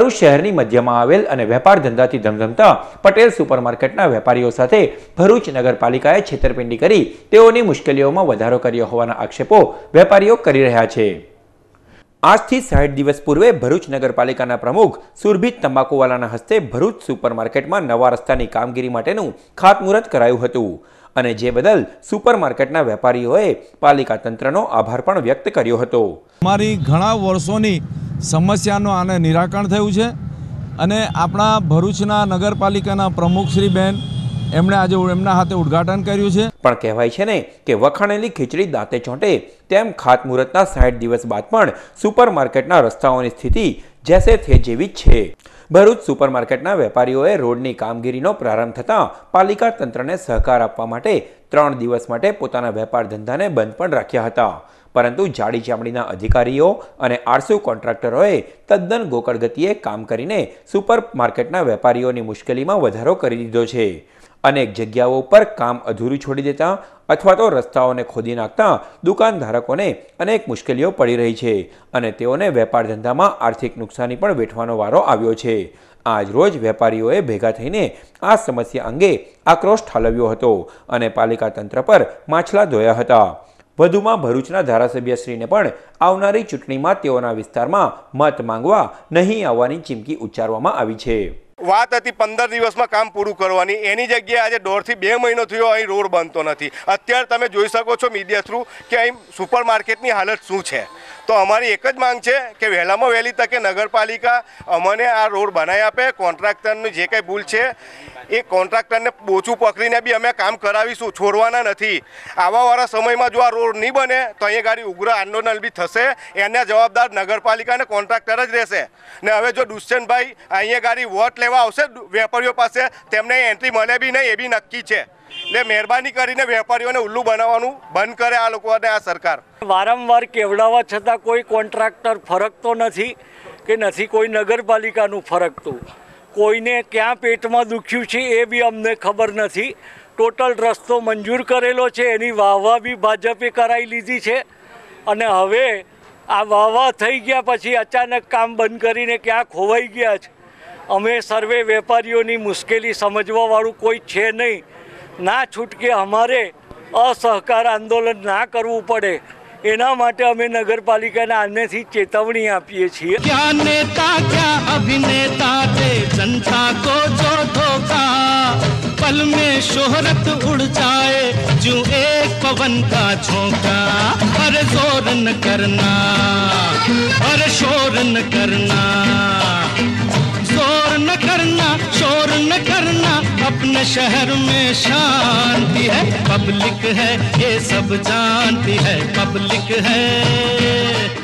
ભરૂચ શહેરની મધ્યમાં આવેલ અને વેપાર ધંધાથી ધમધમતા પટેલ સુપરમાર્કેટના વેપારીઓ સાથે ભરૂચ નગરપાલિકાએ છેતરપિંડી કરી તેઓની મુશ્કેલીઓમાં વધારો કર્યો હોવાના આક્ષેપો વેપારીઓ કરી રહ્યા છે. આજથી સાઠ દિવસ પૂર્વે ભરૂચ નગરપાલિકાના પ્રમુખ સુરભિત તંબાકુવાલાના હસ્તે ભરૂચ સુપરમાર્કેટમાં નવા રસ્તાની કામગીરી માટેનું ખાતમુહૂર્ત કરાયું હતું અને જે બદલ સુપરમાર્કેટના વેપારીઓએ પાલિકા તંત્રનો આભાર પણ વ્યક્ત કર્યો હતો. અમારી ઘણા વર્ષોની સમસ્યાનું આને નિરાકરણ થયું છે. અને આપણા ભરૂચના નગરપાલિકાના પ્રમુખ શ્રી બેન એમણે આજે એમના હાથે ઉદ્ઘાટન કર્યું છે. પણ કહેવાય છે ને કે વખાણેલી ખીચડી દાંતે ચોંટે તેમ ખાતમુહૂર્તના સાઠ દિવસ બાદ પણ સુપરમાર્કેટના રસ્તાઓની સ્થિતિ જેસે થે જેવી જ છે. ભરૂચ સુપરમાર્કેટના વેપારીઓએ રોડની કામગીરીનો પ્રારંભ થતાં પાલિકા તંત્રને સહકાર આપવા માટે ત્રણ દિવસ માટે પોતાના વેપાર ધંધાને બંધ પણ રાખ્યા હતા. પરંતુ જાડી ચામડીના અધિકારીઓ અને આરસુ કોન્ટ્રાક્ટરોએ તદ્દન ગોકળ ગતિએ કામ કરીને સુપરમાર્કેટના વેપારીઓની મુશ્કેલીમાં વધારો કરી દીધો છે. અનેક જગ્યાઓ પર કામ અધૂરું છોડી દેતા અથવા તો રસ્તાઓને ખોદી નાખતા દુકાનધારકોને અનેક મુશ્કેલીઓ પડી રહી છે અને તેઓને વેપાર ધંધામાં આર્થિક નુકસાની પણ વેઠવાનો વારો આવ્યો છે. આજ રોજ વેપારીઓએ ભેગા થઈને આ સમસ્યા અંગે આક્રોશ ઠાલવ્યો હતો અને પાલિકા તંત્ર પર માછલા ધોયા હતા. વધુમાં ભરૂચના ધારાસભ્યશ્રીને પણ આવનારી ચૂંટણીમાં તેઓના વિસ્તારમાં મત માંગવા નહીં આવવાની ચીમકી ઉચ્ચારવામાં આવી છે. વાત હતી પંદર દિવસમાં કામ પૂરું કરવાની. એની જગ્યાએ આજે દોઢથી બે મહિનો થયો અહીં રોડ બનતો નથી. અત્યારે તમે જોઈ શકો છો મીડિયા થ્રુ કે અહીં સુપર માર્કેટની હાલત શું છે? તો અમારી એક જ માંગ છે કે વહેલામાં વહેલી તકે નગરપાલિકા અમને આ રોડ બનાવી આપે. કોન્ટ્રાક્ટરની જે કંઈ ભૂલ છે, એ કોન્ટ્રાક્ટરને બોચું પકડીને બી અમે કામ કરાવીશું, છોડવાના નથી. આવાવાળા સમયમાં જો આ રોડ નહીં બને, તો અહીંયા ગાડી ઉગ્ર આંદોલન બી થશે. એના જવાબદાર નગરપાલિકા અને કોન્ટ્રાક્ટર જ રહેશે. ને હવે જો દુષ્યંતભાઈ અહીંયા ગાડી વોટ લેવા આવશે, વેપારીઓ પાસે, તેમને એન્ટ્રી મળે બી નહીં, એ બી નક્કી છે. એટલે મહેરબાની કરીને વેપારીઓને ઉલ્લુ બનાવવાનું બંધ કરે આ લોકો અને આ સરકાર. વારંવાર કેવડાવવા છતાં કોઈ કોન્ટ્રાક્ટર ફરકતો નથી કે નથી કોઈ નગરપાલિકાનું ફરકતું. કોઈને ક્યાં પેટમાં દુખ્યું છે એ બી અમને ખબર નથી. ટોટલ રસ્તો મંજૂર કરેલો છે, એની વાહવા બી ભાજપે કરાવી લીધી છે. અને હવે આ વાહવા થઈ ગયા પછી અચાનક કામ બંધ કરીને ક્યાં ખોવાઈ ગયા છે? અમે સર્વે વેપારીઓની મુશ્કેલી સમજવાવાળું કોઈ છે નહીં. ના છૂટકે અમારે અસહકાર આંદોલન ના કરવું પડે એના માટે અમે નગરપાલિકાને આનેથી ચેતવણી આપીએ છીએ क्या नेता क्या अभिनेता दे जनता को जो धोखा पल में शोहरत उड़ जाए जो एक पवन का झोंका अरे जोर न करना अरे शोर न करना अपने शहर में शांति है पब्लिक है ये सब जानती है पब्लिक है